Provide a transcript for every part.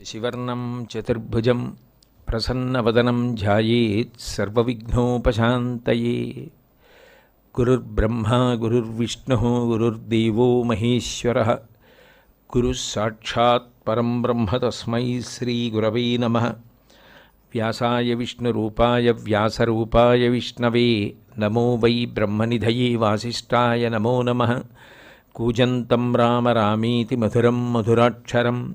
शशिवर्णं चतुर्भुज प्रसन्न वदनम ध्यानोपात गुरुर्ब्रह्मा, गुरुर्विष्णुः, गुरुर्देवो महेश्वरः। गुरुः ब्रह्म तस्म श्रीगुरव नम। व्यासाय विष्णुरूपाय व्यासरूपाय विष्णवे। नमो वै ब्रह्म ब्रह्मनिधये वासीय नमो नम। कूजन्तं राम रामेति मधुरं मधुराक्षरम्।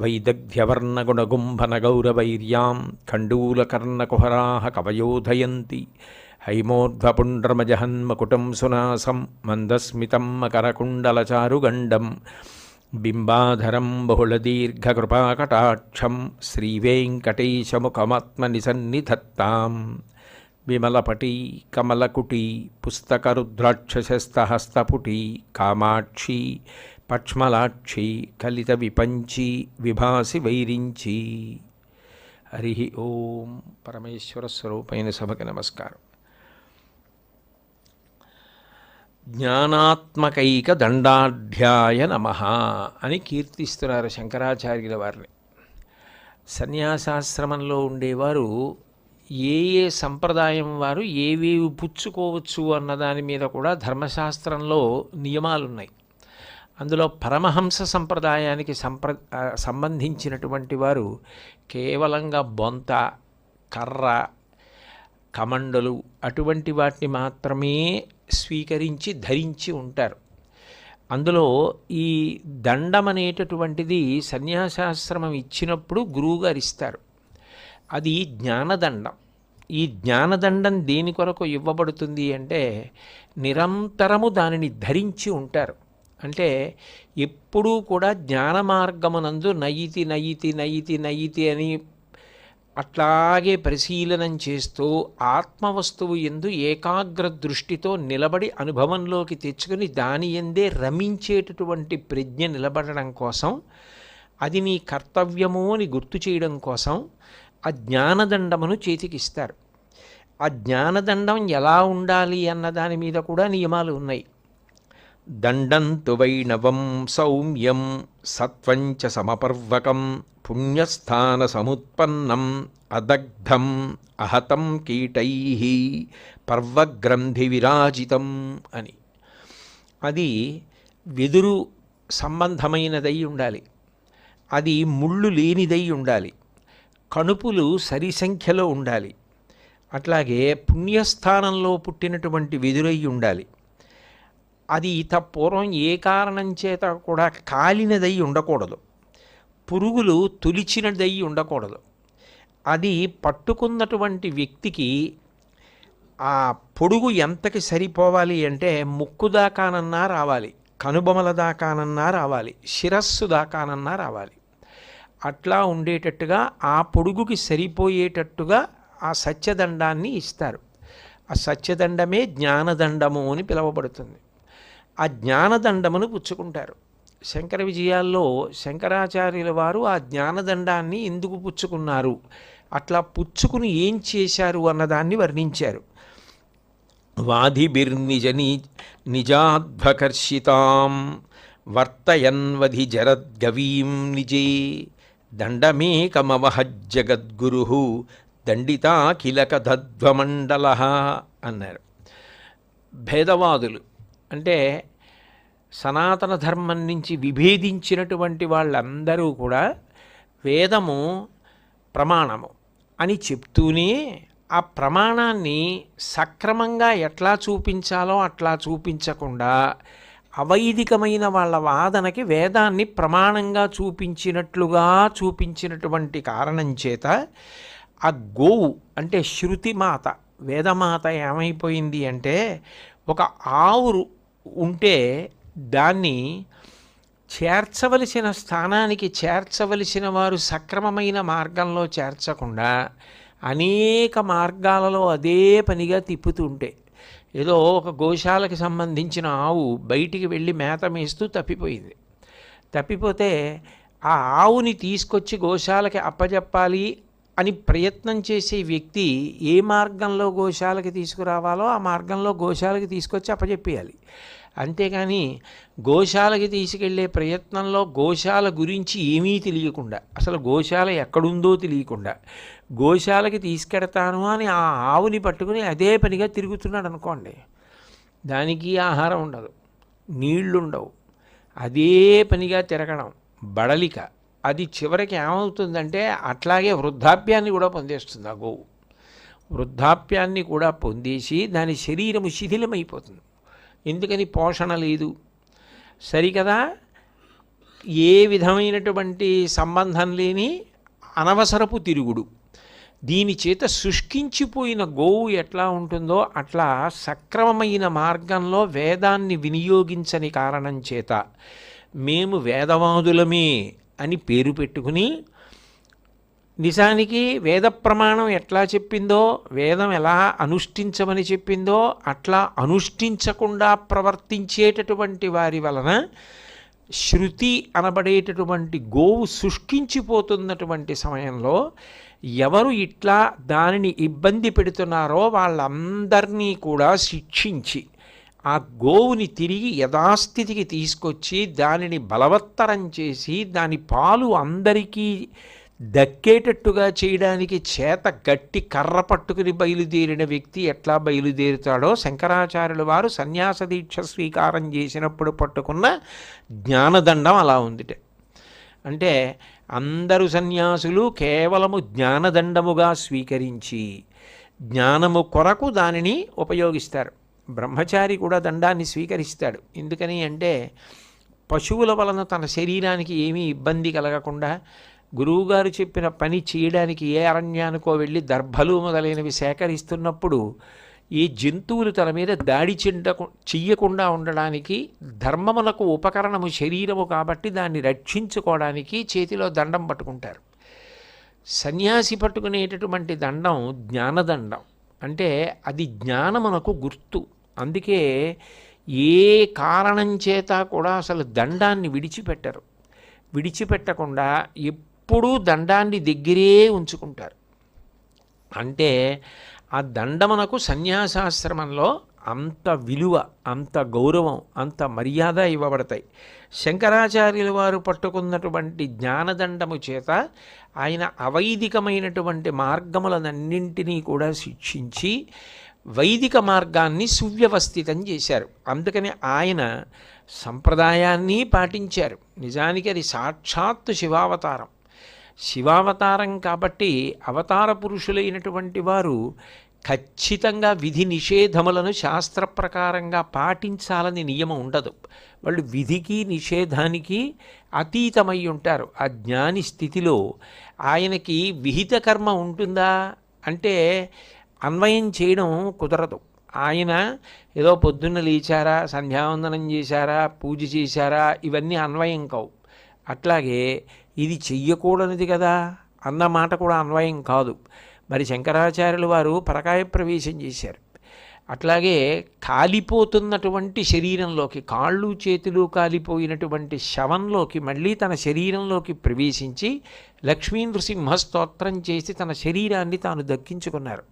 వైదగ్ధ్యవర్ణగుణగుంభనగౌరవైర్యాం ఖండూలకర్ణకుహరాహ కవయోధయంతి హైమోర్ధ్వపుండ్రమజహన్మకుటం సునాసం మందస్మితం మకరకుండలచారుగండం బింబాధరం బహుళదీర్ఘకృపాకటాక్షం శ్రీవేంకటేశముఖమాత్మనిసన్నిధత్తాం విమలపటి కమలకుటి పుస్తకరుద్రాక్షస్తహస్తపుటీ కామాక్షీ పక్ష్మలాక్షి కలిత విపంచి విభాసి వైరించి. హరి ఓం పరమేశ్వర స్వరూపైన సభకి నమస్కారం. జ్ఞానాత్మకైక దండాఢ్యాయ నమ అని కీర్తిస్తున్నారు శంకరాచార్యుల వారిని. సన్యాసాశ్రమంలో ఉండేవారు ఏ ఏ సంప్రదాయం వారు ఏవేవి పుచ్చుకోవచ్చు అన్న దాని మీద కూడా ధర్మశాస్త్రంలో నియమాలున్నాయి. అందులో పరమహంస సంప్రదాయానికి సంప్ర సంబంధించినటువంటి వారు కేవలంగా బొంత కర్ర కమండలు అటువంటి వాటిని మాత్రమే స్వీకరించి ధరించి ఉంటారు. అందులో ఈ దండం అనేటటువంటిది సన్యాసాశ్రమం ఇచ్చినప్పుడు గురువుగారు ఇస్తారు అది జ్ఞానదండం. ఈ జ్ఞానదండం దేని కొరకు ఇవ్వబడుతుంది అంటే నిరంతరము దానిని ధరించి ఉంటారు. అంటే ఎప్పుడూ కూడా జ్ఞాన మార్గమునందు నయితి నయితి నయితి నయితి అని అట్లాగే పరిశీలనం చేస్తూ ఆత్మవస్తువు ఎందు ఏకాగ్ర దృష్టితో నిలబడి అనుభవంలోకి తెచ్చుకొని దాని ఎందే రమించేటటువంటి ప్రజ్ఞ నిలబడడం కోసం అది నీ కర్తవ్యము అని గుర్తు చేయడం కోసం ఆ జ్ఞానదండమును చేతికిస్తారు ఆ జ్ఞానదండం ఎలా ఉండాలి అన్న దాని మీద కూడా నియమాలు ఉన్నాయి. దండంతు వైణవం సౌమ్యం సత్వంచ సమపర్వకం పుణ్యస్థాన సముత్పన్నం అదగ్ధం అహతం కీటై పర్వగ్రంథి విరాజితం అని. అది వెదురు సంబంధమైనదై ఉండాలి. అది ముళ్ళు లేనిదై ఉండాలి. కణుపులు సరి సంఖ్యలో ఉండాలి. అట్లాగే పుణ్యస్థానంలో పుట్టినటువంటి వెదురై ఉండాలి. అది ఇత పూర్వం ఏ కారణం చేత కూడా కాలినదై ఉండకూడదు. పురుగులు తులిచినదై ఉండకూడదు. అది పట్టుకున్నటువంటి వ్యక్తికి ఆ పొడుగు ఎంతకి సరిపోవాలి అంటే ముక్కు దాకానన్నా రావాలి కనుబొమల దాకానన్నా రావాలి శిరస్సు దాకానన్నా రావాలి. అట్లా ఉండేటట్టుగా ఆ పొడుగుకి సరిపోయేటట్టుగా ఆ సత్యదండాన్ని ఇస్తారు. ఆ సత్యదండమే జ్ఞానదండము అని పిలువబడుతుంది. ఆ జ్ఞానదండమును పుచ్చుకుంటారు. శంకర విజయాల్లో శంకరాచార్యుల వారు ఆ జ్ఞానదండాన్ని ఎందుకు పుచ్చుకున్నారు? అట్లా పుచ్చుకుని ఏం చేశారు అన్నదాన్ని వర్ణించారు. వాధిభిర్నిజ ని నిజాధ్వకర్షితాం వర్తయన్వధి జరద్గవీం నిజే దండమేకమవహజ్జగద్గురు దండితాఖిలకధధ్వమండల అన్నారు. భేదవాదులు అంటే సనాతన ధర్మం నుంచి విభేదించినటువంటి వాళ్ళందరూ కూడా వేదము ప్రమాణము అని చెప్తూనే ఆ ప్రమాణాన్ని సక్రమంగా ఎట్లా చూపించాలో అట్లా చూపించకుండా అవైదికమైన వాళ్ళ వాదనకి వేదాన్ని ప్రమాణంగా చూపించినట్లుగా చూపించినటువంటి కారణం చేత ఆ గోవు అంటే శృతిమాత వేదమాత ఏమైపోయింది అంటే ఒక ఆవురు ఉంటే దాన్ని చేర్చవలసిన స్థానానికి చేర్చవలసిన వారు సక్రమమైన మార్గంలో చేర్చకుండా అనేక మార్గాలలో అదే పనిగా తిప్పుతుంటే ఏదో ఒక గోశాలకు సంబంధించిన ఆవు బయటికి వెళ్ళి మేత మేస్తూ తప్పిపోయింది. తప్పిపోతే ఆ ఆవుని తీసుకొచ్చి గోశాలకి అప్పజెప్పాలి అని ప్రయత్నం చేసే వ్యక్తి ఏ మార్గంలో గోశాలకి తీసుకురావాలో ఆ మార్గంలో గోశాలకి తీసుకొచ్చి అప్పచెప్పేయాలి అంతేగాని గోశాలకి తీసుకెళ్ళే ప్రయత్నంలో గోశాల గురించి ఏమీ తెలియకుండా అసలు గోశాల ఎక్కడుందో తెలియకుండా గోశాలకి తీసుకెడతాను అని ఆ ఆవుని పట్టుకుని అదే పనిగా తిరుగుతున్నాడు అనుకోండి దానికి ఆహారం ఉండదు నీళ్ళుండవు అదే పనిగా తిరగడం బడలిక. అది చివరికి ఏమవుతుందంటే అట్లాగే వృద్ధాప్యాన్ని కూడా పొందేస్తుంది ఆ గోవు. వృద్ధాప్యాన్ని కూడా పొందేసి దాని శరీరము శిథిలమైపోతుంది. ఎందుకని పోషణ లేదు. సరికదా? ఏ విధమైనటువంటి సంబంధం లేని అనవసరపు తిరుగుడు. దీని చేత శుష్కించిపోయిన గోవు ఎట్లా ఉంటుందో అట్లా సక్రమమైన మార్గంలో వేదాన్ని వినియోగించని కారణం చేత మేము వేదవాదులమే అని పేరు పెట్టుకుని నిజానికి వేద ప్రమాణం ఎట్లా చెప్పిందో వేదం ఎలా అనుష్ఠించమని చెప్పిందో అట్లా అనుష్ఠించకుండా ప్రవర్తించేటటువంటి వారి వలన శృతి అనబడేటటువంటి గోవు శుష్కించిపోతున్నటువంటి సమయంలో ఎవరు ఇట్లా దానిని ఇబ్బంది పెడుతున్నారో వాళ్ళందరినీ కూడా శిక్షించి ఆ గోవుని తిరిగి యథాస్థితికి తీసుకొచ్చి దానిని బలవత్తరం చేసి దాని పాలు అందరికీ దక్కేటట్టుగా చేయడానికి చేత గట్టి కర్ర పట్టుకుని బయలుదేరిన వ్యక్తి ఎట్లా బయలుదేరుతాడో శంకరాచార్యుల వారు సన్యాస దీక్ష స్వీకారం చేసినప్పుడు పట్టుకున్న జ్ఞానదండం అలా ఉందిట. అంటే అందరు సన్యాసులు కేవలము జ్ఞానదండముగా స్వీకరించి జ్ఞానము కొరకు దానిని ఉపయోగిస్తారు. బ్రహ్మచారి కూడా దండాన్ని స్వీకరిస్తాడు. ఎందుకని అంటే పశువుల వలన తన శరీరానికి ఏమీ ఇబ్బంది కలగకుండా గురువుగారు చెప్పిన పని చేయడానికి ఏ అరణ్యానికో వెళ్ళి దర్భలు మొదలైనవి సేకరిస్తున్నప్పుడు ఈ జంతువులు తన మీద దాడి చెండకు చెయ్యకుండా ఉండడానికి ధర్మములకు ఉపకరణము శరీరము కాబట్టి దాన్ని రక్షించుకోవడానికి చేతిలో దండం పట్టుకుంటారు. సన్యాసి పట్టుకునేటటువంటి దండం జ్ఞానదండం. అంటే అది జ్ఞానమునకు గుర్తు. అందుకే ఏ కారణం చేత కూడా అసలు దండాన్ని విడిచిపెట్టరు. విడిచిపెట్టకుండా ఎప్పుడూ దండాన్ని దగ్గరే ఉంచుకుంటారు. అంటే ఆ దండమునకు సన్యాసాశ్రమంలో అంత విలువ అంత గౌరవం అంత మర్యాద ఇవ్వబడతాయి. శంకరాచార్యుల వారు పట్టుకున్నటువంటి జ్ఞానదండము చేత ఆయన అవైదికమైనటువంటి మార్గములనన్నింటినీ కూడా శిక్షించి వైదిక మార్గాన్ని సువ్యవస్థితం చేశారు. అందుకని ఆయన సంప్రదాయాన్ని పాటించారు. నిజానికి అది సాక్షాత్తు శివావతారం. శివావతారం కాబట్టి అవతార పురుషులైనటువంటి వారు ఖచ్చితంగా విధి నిషేధములను శాస్త్ర ప్రకారంగా పాటించాలని నియమం ఉండదు. వాళ్ళు విధికి నిషేధానికి అతీతమై ఉంటారు. ఆ జ్ఞాని స్థితిలో ఆయనకి విహిత కర్మ ఉంటుందా? అంటే అన్వయం చేయడం కుదరదు. ఆయన ఏదో పొద్దున్న లేచారా సంధ్యావందనం చేశారా పూజ చేశారా ఇవన్నీ అన్వయం కావు. అట్లాగే ఇది చెయ్యకూడనిది కదా అన్న మాట కూడా అన్వయం కాదు. మరి శంకరాచార్యులు వారు పరకాయ ప్రవేశం చేశారు. అట్లాగే కాలిపోతున్నటువంటి శరీరంలోకి కాళ్ళు చేతులు కాలిపోయినటువంటి శవంలోకి మళ్ళీ తన శరీరంలోకి ప్రవేశించి లక్ష్మీ నృసింహ స్తోత్రం చేసి తన శరీరాన్ని తాను దక్కించుకున్నారు.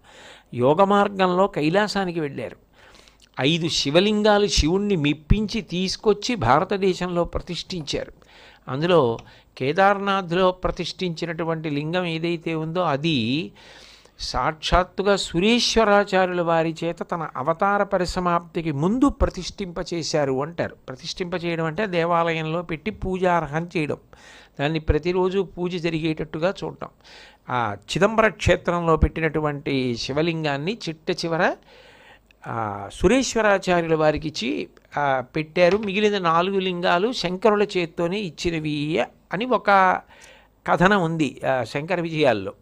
యోగ మార్గంలో కైలాసానికి వెళ్ళారు. ఐదు శివలింగాలు శివుణ్ణి మిప్పించి తీసుకొచ్చి భారతదేశంలో ప్రతిష్ఠించారు. అందులో కేదార్నాథ్లో ప్రతిష్ఠించినటువంటి లింగం ఏదైతే ఉందో అది సాక్షాత్తుగా సురేశ్వరాచార్యుల వారి చేత తన అవతార పరిసమాప్తికి ముందు ప్రతిష్ఠింపచేశారు అంటారు. ప్రతిష్ఠింపచేయడం అంటే దేవాలయంలో పెట్టి పూజార్హం చేయడం. దాన్ని ప్రతిరోజు పూజ జరిగేటట్టుగా చూడటం. ఆ చిదంబర క్షేత్రంలో పెట్టినటువంటి శివలింగాన్ని చిట్ట చివర సురేశ్వరాచార్యుల వారికి ఇచ్చి పెట్టారు. మిగిలిన నాలుగు లింగాలు శంకరుల చేత్తోనే ఇచ్చినవి అని ఒక కథనం ఉంది శంకర విజయాల్లో.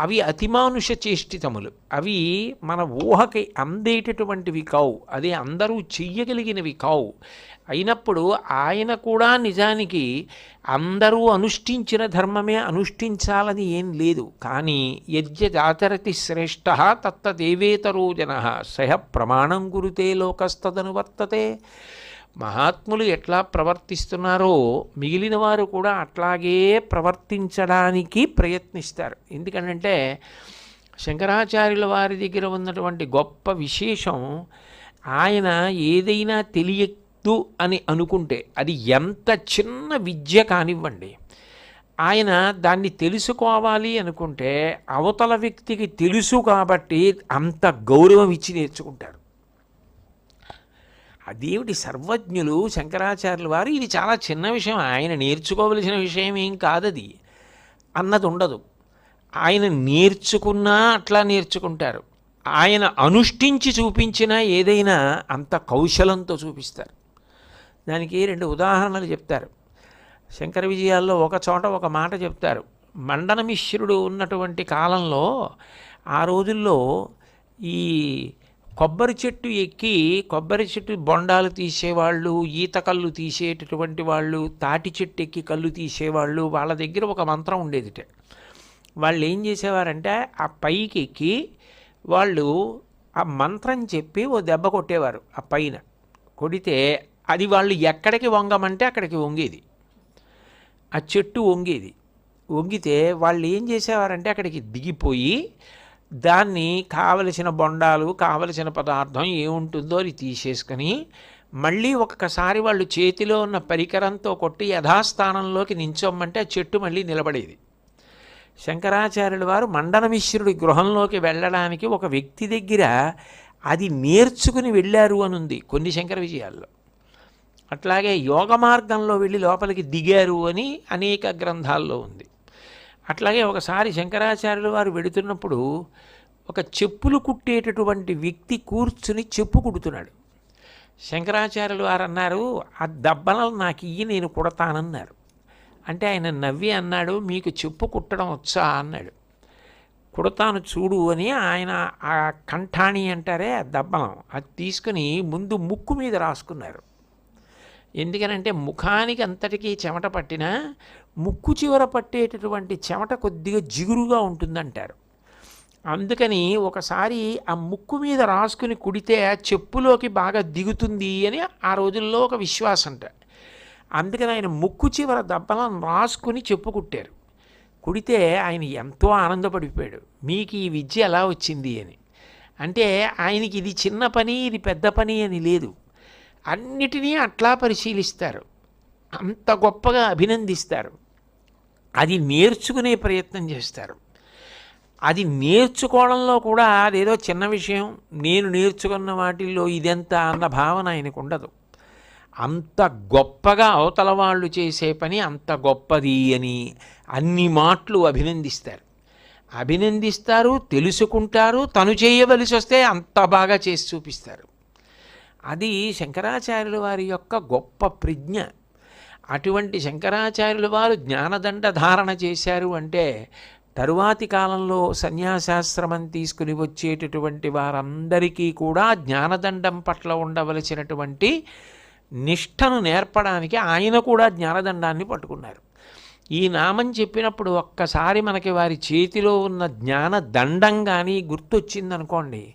అవి అతిమానుష చేష్టితములు. అవి మన ఊహకి అందేటటువంటివి కావు. అది అందరూ చెయ్యగలిగినవి కావు. అయినప్పుడు ఆయన కూడా నిజానికి అందరూ అనుష్ఠించిన ధర్మమే అనుష్ఠించాలని ఏం లేదు. కానీ యజ్ఞాచరతి శ్రేష్ఠ తత్తదేవేతరో జన. సహ ప్రమాణం గురుతే లోకస్తదనువర్తతే వర్తతే. మహాత్ములు ఎట్లా ప్రవర్తిస్తున్నారో మిగిలిన వారు కూడా అట్లాగే ప్రవర్తించడానికి ప్రయత్నిస్తారు. ఎందుకంటే శంకరాచార్యుల వారి దగ్గర ఉన్నటువంటి గొప్ప విశేషం ఆయన ఏదైనా తెలియదు అని అనుకుంటే అది ఎంత చిన్న విద్య కానివ్వండి ఆయన దాన్ని తెలుసుకోవాలి అనుకుంటే అవతల వ్యక్తికి తెలుసు కాబట్టి అంత గౌరవం ఇచ్చి నేర్చుకుంటారు. అదేమిటి సర్వజ్ఞులు శంకరాచార్యుల వారు ఇది చాలా చిన్న విషయం. ఆయన నేర్చుకోవలసిన విషయం ఏం కాదది. అన్నది ఉండదు ఆయన నేర్చుకున్నా అట్లా నేర్చుకుంటారు. ఆయన అనుష్ఠించి చూపించినా ఏదైనా అంత కౌశలంతో చూపిస్తారు. దానికి రెండు ఉదాహరణలు చెప్తారు. శంకర విజయాల్లో ఒక చోట ఒక మాట చెప్తారు. మండనమిశ్రుడు ఉన్నటువంటి కాలంలో ఆ రోజుల్లో ఈ కొబ్బరి చెట్టు ఎక్కి కొబ్బరి చెట్టు బొండాలు తీసేవాళ్ళు ఈత కళ్ళు తీసేటటువంటి వాళ్ళు తాటి చెట్టు ఎక్కి కళ్ళు తీసేవాళ్ళు వాళ్ళ దగ్గర ఒక మంత్రం ఉండేదిట. వాళ్ళు ఏం చేసేవారంటే ఆ పైకి ఎక్కి వాళ్ళు ఆ మంత్రం చెప్పి ఓ దెబ్బ కొట్టేవారు ఆ పైన. కొడితే అది వాళ్ళు ఎక్కడికి వంగమంటే అక్కడికి వంగేది. ఆ చెట్టు వంగేది. వంగితే వాళ్ళు ఏం చేసేవారంటే అక్కడికి దిగిపోయి దాన్ని కావలసిన బొండాలు కావలసిన పదార్థం ఏముంటుందో అది తీసేసుకొని మళ్ళీ ఒక్కసారి వాళ్ళు చేతిలో ఉన్న పరికరంతో కొట్టి యథాస్థానంలోకి నించోమంటే ఆ చెట్టు మళ్ళీ నిలబడేది. శంకరాచార్యుల వారు మండనమిశ్రుడి గృహంలోకి వెళ్ళడానికి ఒక వ్యక్తి దగ్గర అది నేర్చుకుని వెళ్ళారు అని ఉంది కొన్ని శంకర విజయాల్లో. అట్లాగే యోగ మార్గంలో వెళ్ళి లోపలికి దిగారు అని అనేక గ్రంథాల్లో ఉంది. అట్లాగే ఒకసారి శంకరాచార్యులు వారు వెడుతున్నప్పుడు ఒక చెప్పులు కుట్టేటటువంటి వ్యక్తి కూర్చుని చెప్పు కుడుతున్నాడు. శంకరాచార్యులు వారు అన్నారు ఆ దబ్బలను నాకు ఇయ్యి నేను కుడతానన్నారు. అంటే ఆయన నవ్వి అన్నాడు మీకు చెప్పు కుట్టడం వచ్చా? అన్నాడు. కుడతాను చూడు అని ఆయన ఆ కంఠాణి అంటారే ఆ దబ్బలం. అది తీసుకుని ముందు ముక్కు మీద రాసుకున్నారు. ఎందుకనంటే ముఖానికి అంతటికీ చెమట పట్టినా ముక్కు చివర పట్టేటటువంటి చెమట కొద్దిగా జిగురుగా ఉంటుందంటారు. అందుకని ఒకసారి ఆ ముక్కు మీద రాసుకుని కుడితే ఆ చెప్పులోకి బాగా దిగుతుంది అని ఆ రోజుల్లో ఒక విశ్వాసం అంట అందుకని ఆయన ముక్కు చివర దెబ్బలను రాసుకుని చెప్పు కుట్టారు. కుడితే ఆయన ఎంతో ఆనందపడిపోయాడు. మీకు ఈ విద్య ఎలా వచ్చింది? అని. అంటే ఆయనకి ఇది చిన్న పని ఇది పెద్ద పని అని లేదు. అన్నిటినీ అట్లా పరిశీలిస్తారు. అంత గొప్పగా అభినందిస్తారు. అది నేర్చుకునే ప్రయత్నం చేస్తారు. అది నేర్చుకోవడంలో కూడా అదేదో చిన్న విషయం నేను నేర్చుకున్న వాటిల్లో ఇదెంత అన్న భావన ఆయనకు ఉండదు. అంత గొప్పగా అవతల వాళ్ళు చేసే పని అంత గొప్పది అని అన్ని మాటలు అభినందిస్తారు. అభినందిస్తారు తెలుసుకుంటారు తను చేయవలసి వస్తే అంత బాగా చేసి చూపిస్తారు. అది శంకరాచార్యుల వారి యొక్క గొప్ప ప్రజ్ఞ. అటువంటి శంకరాచార్యుల వారు జ్ఞానదండ ధారణ చేశారు అంటే తరువాతి కాలంలో సన్యాసాశ్రమం తీసుకుని వచ్చేటటువంటి వారందరికీ కూడా జ్ఞానదండం పట్ల ఉండవలసినటువంటి నిష్టను నేర్పడానికి ఆయన కూడా జ్ఞానదండాన్ని పట్టుకున్నారు. ఈ నామం చెప్పినప్పుడు ఒక్కసారి మనకి వారి చేతిలో ఉన్న జ్ఞానదండం కానీ గుర్తొచ్చిందనుకోండి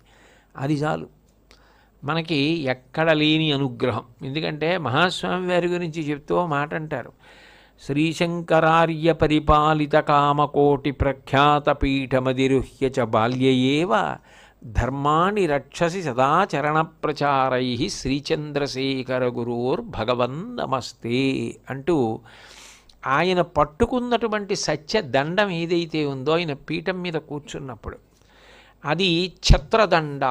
అది చాలు. మనకి ఎక్కడ లేని అనుగ్రహం. ఎందుకంటే మహాస్వామి వారి గురించి చెప్తూ మాట అంటారు. శ్రీశంకరార్య పరిపాలిత కామకోటి ప్రఖ్యాత పీఠమదిరుహ్య చ బాల్యయేవ ధర్మాణి రక్షసి సదాచరణ ప్రచారై శ్రీచంద్రశేఖర గురోర్ భగవన్ నమస్తే అంటూ ఆయన పట్టుకున్నటువంటి సత్య దండం ఏదైతే ఉందో ఆయన పీఠం మీద కూర్చున్నప్పుడు. అది ఛత్రదండ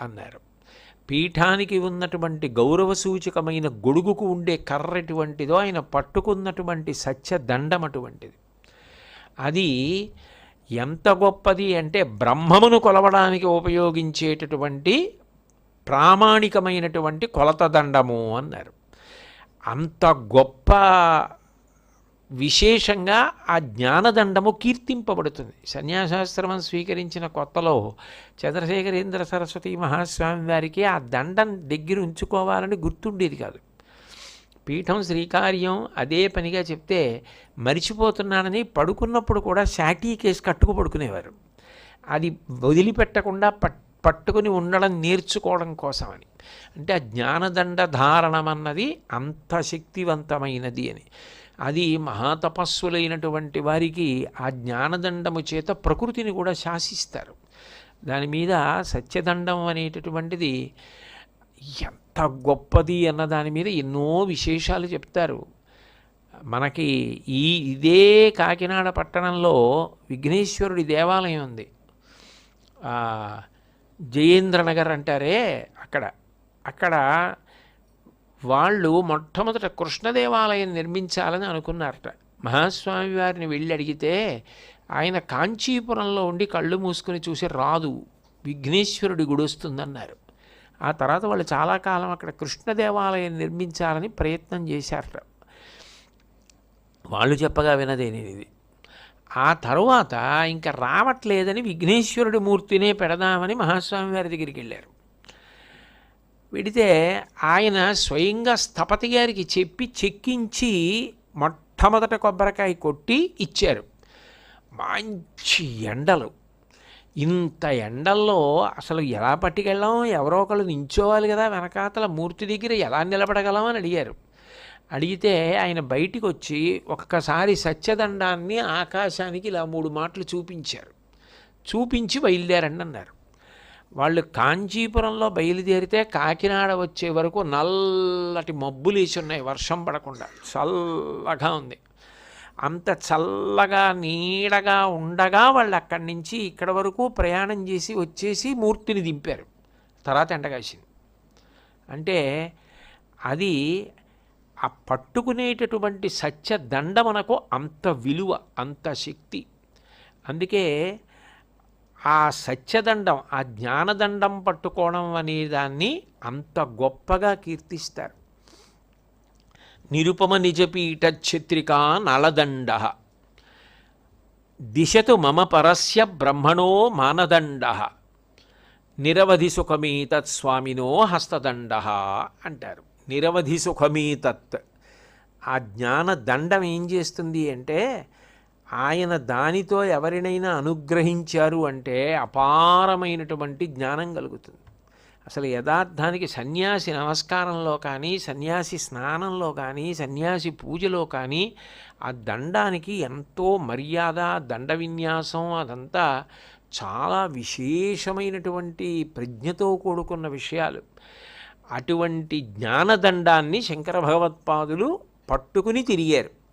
అన్నారు. పీఠానికి ఉన్నటువంటి గౌరవ సూచకమైన గొడుగుకు ఉండే కర్ర ఎటువంటిదో ఆయన పట్టుకున్నటువంటి సత్య దండం అటువంటిది. అది ఎంత గొప్పది అంటే బ్రహ్మమును కొలవడానికి ఉపయోగించేటటువంటి ప్రామాణికమైనటువంటి కొలత దండము అన్నారు. అంత గొప్ప విశేషంగా ఆ జ్ఞానదండము కీర్తింపబడుతుంది. సన్యాసాశ్రమం స్వీకరించిన కొత్తలో చంద్రశేఖరేంద్ర సరస్వతి మహాస్వామి వారికి ఆ దండం దగ్గర ఉంచుకోవాలని గుర్తుండేది కాదు. పీఠం శ్రీకార్యం అదే పనిగా చెప్తే మరిచిపోతున్నానని పడుకున్నప్పుడు కూడా శాటీ కేసు కట్టుకు పడుకునేవారు అది వదిలిపెట్టకుండా పట్ పట్టుకుని ఉండడం నేర్చుకోవడం కోసమని. అంటే ఆ జ్ఞానదండ ధారణం అన్నది అంత శక్తివంతమైనది అని. అది మహాతపస్సులైనటువంటి వారికి ఆ జ్ఞానదండము చేత ప్రకృతిని కూడా శాసిస్తారు. దాని మీద సత్యదండం అనేటటువంటిది ఎంత గొప్పది అన్న దాని మీద ఎన్నో విశేషాలు చెప్తారు. మనకి ఈ ఇదే కాకినాడ పట్టణంలో విఘ్నేశ్వరుడి దేవాలయం ఉంది. జయేంద్రనగర్ అంటారే అక్కడ. అక్కడ వాళ్ళు మొట్టమొదట కృష్ణదేవాలయం నిర్మించాలని అనుకున్నారట. మహాస్వామి వారిని వెళ్ళి అడిగితే ఆయన కాంచీపురంలో ఉండి కళ్ళు మూసుకుని చూసి రాదు విఘ్నేశ్వరుడి గుడి వస్తుందన్నారు. ఆ తర్వాత వాళ్ళు చాలా కాలం అక్కడ కృష్ణదేవాలయం నిర్మించాలని ప్రయత్నం చేశారట. వాళ్ళు చెప్పగా వినదే ఇది. ఆ తరువాత ఇంకా రావట్లేదని విఘ్నేశ్వరుడి మూర్తినే పెడదామని మహాస్వామి వారి దగ్గరికి వెళ్ళారు. విడితే ఆయన స్వయంగా స్థపతి గారికి చెప్పి చెక్కించి మొట్టమొదట కొబ్బరికాయ కొట్టి ఇచ్చారు. మంచి ఎండలు. ఇంత ఎండల్లో అసలు ఎలా పట్టుకెళ్ళాం? ఎవరో ఒకళ్ళు నించోవాలి కదా వెనకాతల మూర్తి దగ్గర ఎలా నిలబడగలం అని అడిగారు. అడిగితే ఆయన బయటికి వచ్చి ఒక్కసారి సత్యదండాన్ని ఆకాశానికి ఇలా మూడు మాటలు చూపించారు. చూపించి బయలుదేరండి అన్నారు. వాళ్ళు కాంచీపురంలో బయలుదేరితే కాకినాడ వచ్చే వరకు నల్లటి మబ్బులు ఉన్నాయి వర్షం పడకుండా. చల్లగా ఉంది. అంత చల్లగా నీడగా ఉండగా వాళ్ళు అక్కడి నుంచి ఇక్కడ వరకు ప్రయాణం చేసి వచ్చేసి మూర్తిని దింపారు. తర్వాత ఎండగాసింది అంటే అది ఆ పట్టుకునేటటువంటి సత్య దండ మనకు అంత విలువ అంత శక్తి. అందుకే ఆ సత్యదండం ఆ జ్ఞానదండం పట్టుకోవడం అనే దాన్ని అంత గొప్పగా కీర్తిస్తారు. నిరుపమ నిజపీఠ ఛత్రికా నలదండ. దిశతు మమ పరస్య బ్రహ్మణో మానదండ. నిరవధి సుఖమీతత్ స్వామినో హస్తదండ అంటారు. నిరవధి సుఖమీతత్. ఆ జ్ఞాన దండం ఏం చేస్తుంది అంటే ఆయన దానితో ఎవరినైనా అనుగ్రహించారు అంటే అపారమైనటువంటి జ్ఞానం కలుగుతుంది. అసలు యథార్థానికి సన్యాసి నమస్కారంలో కానీ సన్యాసి స్నానంలో కానీ సన్యాసి పూజలో కానీ ఆ దండానికి ఎంతో మర్యాద దండ విన్యాసం అదంతా చాలా విశేషమైనటువంటి ప్రజ్ఞతో కూడుకున్న విషయాలు. అటువంటి జ్ఞానదండాన్ని శంకర భగవత్పాదులు పట్టుకుని తిరిగారు.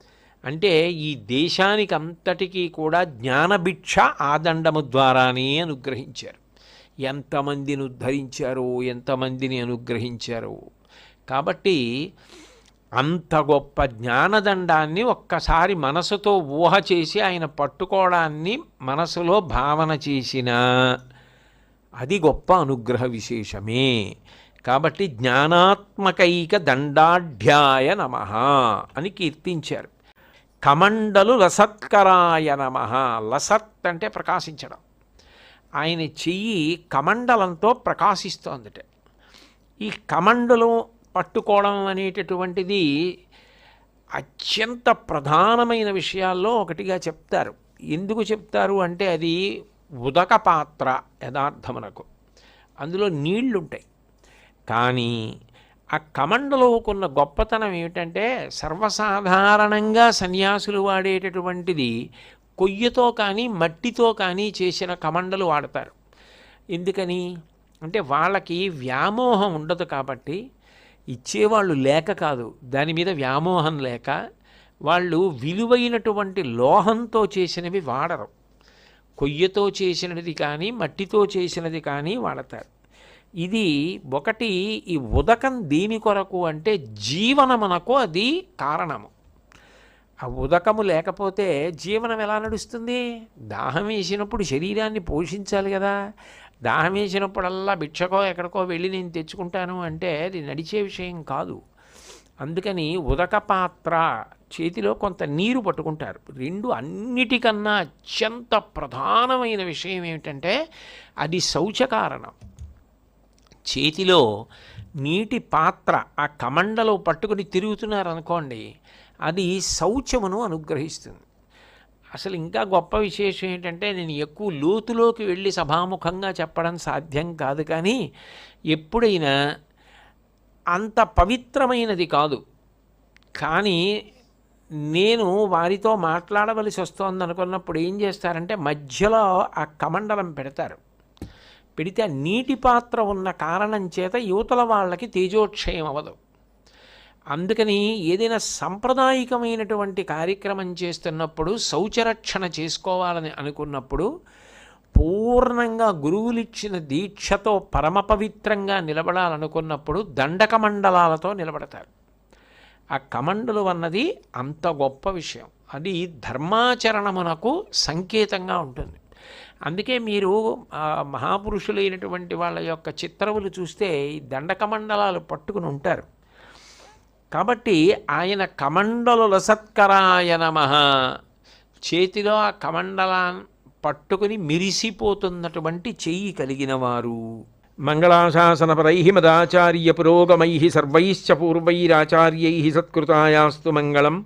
అంటే ఈ దేశానికి అంతటికీ కూడా జ్ఞానభిక్ష ఆదండము ద్వారానే అనుగ్రహించారు. ఎంతమందిని ఉద్ధరించారో ఎంతమందిని అనుగ్రహించారో. కాబట్టి అంత గొప్ప జ్ఞానదండాన్ని ఒక్కసారి మనసుతో ఊహ చేసి ఆయన పట్టుకోవడాన్ని మనసులో భావన చేసిన అది గొప్ప అనుగ్రహ విశేషమే. కాబట్టి జ్ఞానాత్మకైక దండాఢ్యాయ నమ అని కీర్తించారు. కమండలు లసత్కరాయ నమ. లసత్ అంటే ప్రకాశించడం. ఆయన చెయ్యి కమండలంతో ప్రకాశిస్తోందట. ఈ కమండలం పట్టుకోవడం అనేటటువంటిది అత్యంత ప్రధానమైన విషయాల్లో ఒకటిగా చెప్తారు. ఎందుకు చెప్తారు అంటే అది ఉదక పాత్ర యథార్థమునకు అందులో నీళ్ళుంటాయి. కానీ ఆ కమండలోకున్న గొప్పతనం ఏమిటంటే సర్వసాధారణంగా సన్యాసులు వాడేటటువంటిది కొయ్యతో కానీ మట్టితో కానీ చేసిన కమండలు వాడతారు. ఎందుకని? అంటే వాళ్ళకి వ్యామోహం ఉండదు కాబట్టి ఇచ్చేవాళ్ళు లేక కాదు. దాని మీద వ్యామోహం లేక వాళ్ళు విలువైనటువంటి లోహంతో చేసినవి వాడరు. కొయ్యతో చేసినది కానీ మట్టితో చేసినది కానీ వాడతారు. ఇది ఒకటి ఈ ఉదకం దేని కొరకు అంటే జీవనమునకు అది కారణము. ఆ ఉదకము లేకపోతే జీవనం ఎలా నడుస్తుంది? దాహం వేసినప్పుడు శరీరాన్ని పోషించాలి కదా. దాహం వేసినప్పుడల్లా భిక్షకో ఎక్కడికో వెళ్ళి నేను తెచ్చుకుంటాను అంటే అది నడిచే విషయం కాదు. అందుకని ఉదక పాత్ర చేతిలో కొంత నీరు పట్టుకుంటారు. రెండు అన్నిటికన్నా అత్యంత ప్రధానమైన విషయం ఏమిటంటే అది శౌచకారణం చేతిలో నీటి పాత్ర ఆ కమండలో పట్టుకుని తిరుగుతున్నారు అనుకోండి అది శౌచమును అనుగ్రహిస్తుంది. అసలు ఇంకా గొప్ప విశేషం ఏంటంటే నేను ఎక్కువ లోతులోకి వెళ్ళి సభాముఖంగా చెప్పడం సాధ్యం కాదు కానీ ఎప్పుడైనా అంత పవిత్రమైనది కాదు. కానీ నేను వారితో మాట్లాడవలసి వస్తోంది అనుకున్నప్పుడు ఏం చేస్తారంటే మధ్యలో ఆ కమండలం పెడతారు. పెడితే ఆ నీటి పాత్ర ఉన్న కారణం చేత యువతల వాళ్ళకి తేజోక్షయం అవ్వదు. అందుకని ఏదైనా సాంప్రదాయికమైనటువంటి కార్యక్రమం చేస్తున్నప్పుడు శౌచరక్షణ చేసుకోవాలని అనుకున్నప్పుడు పూర్ణంగా గురువులిచ్చిన దీక్షతో పరమ పవిత్రంగా నిలబడాలనుకున్నప్పుడు దండక మండలాలతో నిలబడతారు. ఆ కమండలు అన్నది అంత గొప్ప విషయం. అది ధర్మాచరణమునకు సంకేతంగా ఉంటుంది. అందుకే మీరు మహాపురుషులైనటువంటి వాళ్ళ యొక్క చిత్రములు చూస్తే ఈ దండకమండలాలు పట్టుకుని ఉంటారు. కాబట్టి ఆయన కమండలుల సత్కరాయ నమ. చేతిలో ఆ కమండలా పట్టుకుని మిరిసిపోతున్నటువంటి చెయ్యి కలిగిన వారు మంగళాశాసనపరై మదాచార్య పురోగమై సర్వైశ్చ పూర్వైరాచార్యై సత్కృతాయాస్తు మంగళం.